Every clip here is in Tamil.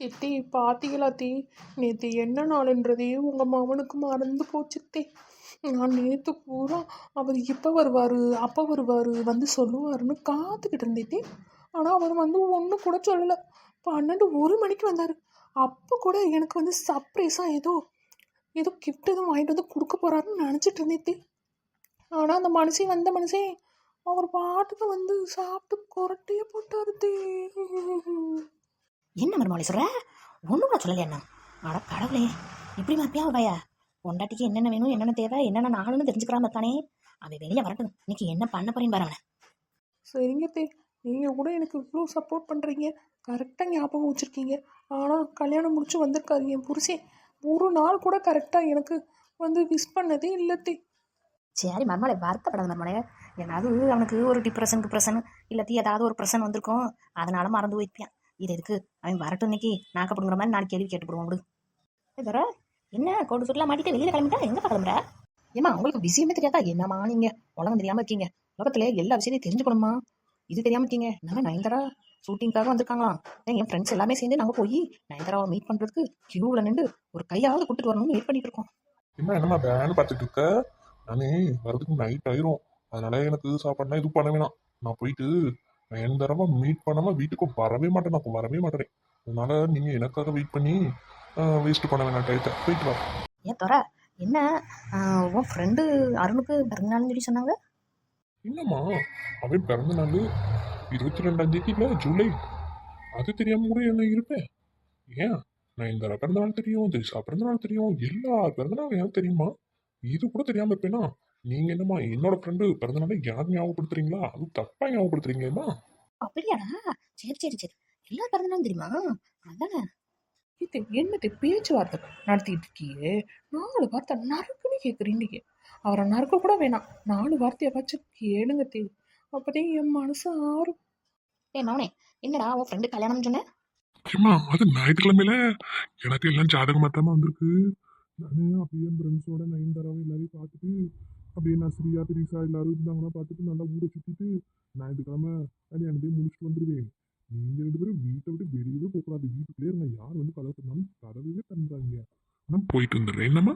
எத்தி பாத்தீங்களா தீ நேற்று என்ன நாளுன்றதே உங்கள் மகனுக்கு மறந்து போச்சு நான் நேற்று பூரா அவர் இப்போ வருவார் அப்போ வருவார் வந்து சொல்லுவாருன்னு காத்துக்கிட்டு இருந்தேத்தே. ஆனால் அவர் வந்து ஒன்றும் கூட சொல்லலை. பன்னெண்டு ஒரு மணிக்கு வந்தார். அப்போ கூட எனக்கு வந்து சர்ப்ரைஸாக ஏதோ ஏதோ கிஃப்ட் எதுவும் வாங்கிட்டு வந்து கொடுக்க போகிறாருன்னு நினச்சிட்டு இருந்தேத்தே. ஆனால் அந்த மனுஷன் வந்த மனுஷன் அவர் பாட்டுக்கு வந்து சாப்பிட்டு கொரட்டையே போட்டாரு என்ன மருமலை சொல்ற? ஒன்றும் கூட சொல்லலையா என்ன அட கடவுளே இப்படி மாப்பியா பையா பொண்டாட்டிக்கு என்னென்ன வேணும் என்னென்ன தேவை என்னென்ன நாளுன்னு தெரிஞ்சுக்கிறாம இருக்கானே அவன் வெளியே வரட்டும். இன்னைக்கு என்ன பண்ண போறேன்னு பாரு அவனை. சரிங்க தே நீங்கள் கூட எனக்கு இவ்வளோ சப்போர்ட் பண்ணுறீங்க கரெக்டாக ஞாபகம் வச்சுருக்கீங்க. ஆனால் கல்யாணம் முடிச்சு வந்திருக்காரு என் புருஷன் ஒரு நாள் கூட கரெக்டாக எனக்கு வந்து விஷ் பண்ணதே இல்லை தே. சரி மருமலை வருத்தப்படாத மருமலை ஏதாவது அவனுக்கு ஒரு டிப்ரெஷன் டிப்ரெஷன் இல்லாட்டி ஏதாவது ஒரு பிரச்சனை வந்திருக்கும். அதனால மறந்து போய்ப்பியான் இது எதுக்கு? அவன் வரட்டும் இன்னைக்கு. நாக்கப்படுங்கிற மாதிரி நாளைக்கு கேள்வி கேட்டுப்படுவோம் விடு. வர என்ன? கோடு சுற்றுலா மாட்டிட்டு வெளியில கிளம்பிட்டா எங்க கிளம்புற? ஏமா உங்களுக்கு விஷயமே தெரியாதா? என்னம்மா நீங்க? உலகம் தெரியாம இருக்கீங்க. உலகத்துல எல்லா விஷயத்தையும் தெரிஞ்சுக்கணுமா இது தெரியாம இருக்கீங்க. நாங்க நயன்தாரா ஷூட்டிங்காக வந்திருக்காங்களாம் ஏன் என் ஃப்ரெண்ட்ஸ் எல்லாமே சேர்ந்து நாங்கள் போய் நயன்தாராவை மீட் பண்ணுறதுக்கு கியூவில் நின்று ஒரு கையாவது கொடுத்துட்டு வரணும்னு வெயிட் பண்ணிட்டு இருக்கோம். இம்மா என்னம்மா வேன்னு பார்த்துட்டு இருக்க? நானே வரதுக்கு நைட் ஆயிரும். அதனால எனக்கு சாப்பாடுனா இது பண்ண வேணாம். நான் போயிட்டு எந்த தடவை மீட் பண்ணாம வீட்டுக்கு வரவே மாட்டேன் நான் வரவே மாட்டேன். அதனால நீங்க எனக்காக வெயிட் பண்ணி வேஸ்ட் பண்ண வேணாம் டயத்தை. போயிட்டு வா. ஏன் தோற என்ன? உன் ஃப்ரெண்டு அருணுக்கு பிறந்தநாள்னு சொல்லி சொன்னாங்க? என்னம்மா அவன் பிறந்த நாள் இருபத்தி ரெண்டாம் தேதி இல்ல ஜூலை. அது தெரியாம கூட என்ன இருப்பேன் ஏன்? நான் இந்த பிறந்த நாள் தெரியும் திரிஷா பிறந்த நாள் தெரியும் எல்லா பிறந்த நாள் எனக்கு தெரியுமா? இது கூட தெரியாம இருப்பேனா? நீங்க என்னம்மா என்னோட ஃப்ரெண்டு பிறந்த நாளை யார் ஞாபகப்படுத்துறீங்களா? அது தப்பா ஞாபகப்படுத்துறீங்களேம்மா. அப்படியாடா? சரி சரி சரி. எல்லா பிறந்தநாளும் தெரியுமா? அதானே. இது என்னது? பேச்சுவார்த்தை நடத்திட்டு இருக்கியே? நாலு வார்த்தை நறுக்குன்னு கேட்குறீங்க அவரை நறுக்க கூட வேணாம். நாலு வார்த்தையை வச்சு கேளுங்க தே. அப்போதே என் மனசு ஆறும். ஏ மவனே என்னடா உன் ஃப்ரெண்டு கல்யாணம் சொன்ன? ஏம்மா அது ஞாயிற்றுக்கிழமையில? எனக்கு எல்லாம் ஜாதகமாக தான் வந்திருக்கு. நான் அப்படியே ஃப்ரெண்ட்ஸோட நயன்தாராவை எல்லாரையும் அப்படியே நான் ஸ்ரீயா திரிசா எல்லாரும் இருந்தாங்கன்னா பார்த்துட்டு நல்லா ஊரை சுற்றிட்டு ஞாயிற்றுக்கிழமை கல்யாணத்தையும் முடிச்சுட்டு வந்துடுவேன் நீங்கள் ரெண்டு பேரும் வீட்டை விட்டு வெளியவே போகக்கூடாது வீட்டுக்குள்ளே இருந்தால் யார் வந்து கதவை தந்தாலும் கதவையே தந்தாங்க நான் போயிட்டு வந்துடுறேன். என்னம்மா?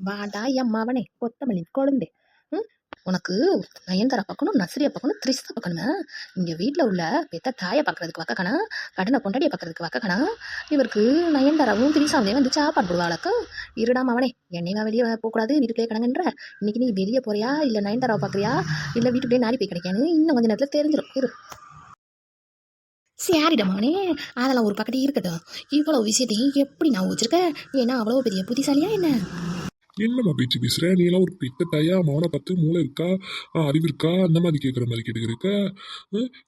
வாடா என் மவனே கொத்தமல்லி குழந்தை உனக்கு நயன்தாரா பார்க்கணும் நர்சரியை பார்க்கணும் த்ரிஷா பார்க்கணுமே. இங்கே வீட்டில் உள்ள பெத்த தாயை பார்க்கறதுக்கு வக்கக்கணா கடனை பொண்டாடியை பார்க்கறதுக்கு வக்கக்கணா. இவருக்கு நயன்தாராவும் திரிசாவே வந்து சாப்பாடு போடுவாளுக்கு இருடாம அவனே என்னையா வெளியே போகக்கூடாது வீட்டுக்குள்ளே கிடங்குன்ற. இன்னைக்கு நீ வெளியே போறியா இல்லை நயன்தாராவை பார்க்குறியா இல்லை வீட்டுக்குள்ளே நாடி போய் கிடைக்கான்னு இன்னும் கொஞ்சம் நேரத்தில் தெரிஞ்சிடும் இரு. சரிடம் அவனே அதெல்லாம் ஒரு பக்கத்து இருக்கட்டும். இவ்வளோ விஷயத்தையும் எப்படி நான் வச்சிருக்க ஏன்னா அவ்வளோ பெரிய புத்திசாலியா என்ன? என்னம்மா பேச்சு பேசுற? நீ எல்லாம் ஒரு பெத்த தாயா மௌன பத்து மூளை இருக்கா? அறிவு இருக்கா? அந்த மாதிரி கேட்குற மாதிரி கேட்டுக்கிருக்க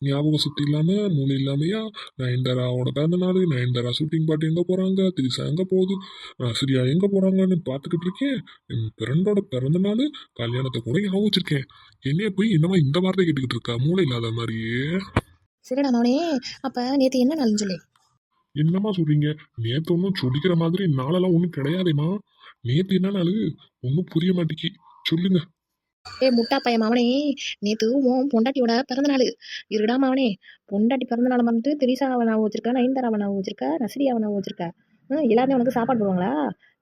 ஞாபகம் சுத்தி இல்லாம மூளை இல்லாமையா? நயன்தாராவோட பிறந்த நாள் நயன்தாரா ஷூட்டிங் பாட்டு எங்க போறாங்க? திரிசா எங்க போகுது? ஆசிரியா எங்க போறாங்கன்னு பார்த்துக்கிட்டு இருக்கேன். என் ஃப்ரெண்டோட பிறந்த நாள் கல்யாணத்தை கூட ஞாபகம் வச்சிருக்கேன். என்னைய போய் என்னமா இந்த வார்த்தை கேட்டுக்கிட்டு இருக்கா? மூளை இல்லாத மாதிரியே. சரிடா மவனே அப்போ நேற்று என்ன நாள்னு சொல்லு? என்னம்மா சொல்றீங்க? நேத்து ஒன்றும் சொல்லிக்கிற மாதிரி நாளெல்லாம் ஒன்றும் கிடையாதேம்மா. நேத்து என்ன நாள்? ஒன்றும் புரிய மாட்டேங்கி சொல்லுங்க. ஏ முட்டா பையன் மாவனே நேற்று உன் பொண்டாட்டியோட பிறந்த நாள். இருடா மாவனே பொண்டாட்டி பிறந்த நாள் வந்துட்டு திரிசாவை நான் வச்சிருக்கா நயன்தாராவை நான் வச்சிருக்கா நசிரியாவை நான் வச்சிருக்கா எல்லாருமே உனக்கு சாப்பாடு போடுவாங்களா?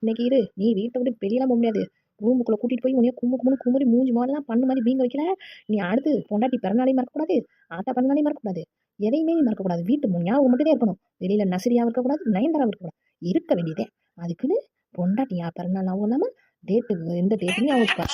இன்னைக்கு இரு நீ வீட்டை விட்டு வெளியெல்லாம் போக முடியாது. ரூமுக்குள்ளே கூட்டிகிட்டு போய் உனைய கும்பு கும்பு குமுறி மூஞ்சி மாதிரிலாம் பண்ணு மாதிரி பீங்க வைக்கல நீ அடுத்து பொண்டாட்டி பிறந்தநாளையும் மறக்கக்கூடாது ஆத்தா பிறந்தநாளையும் மறக்கக்கூடாது. எதையுமே நீ மறக்கக்கூடாது. வீட்டு ஞாபகம் மட்டும் தான் இருக்கணும். வெளியில நசிரியாக இருக்கக்கூடாது நயன்தாராவும் இருக்கக்கூடாது. இருக்க வேண்டியதே. அதுக்குன்னு பொண்டாட்டி யா பிறந்தநாள் இல்லாமல் டேட்டு எந்த டேட்டுமே அவங்க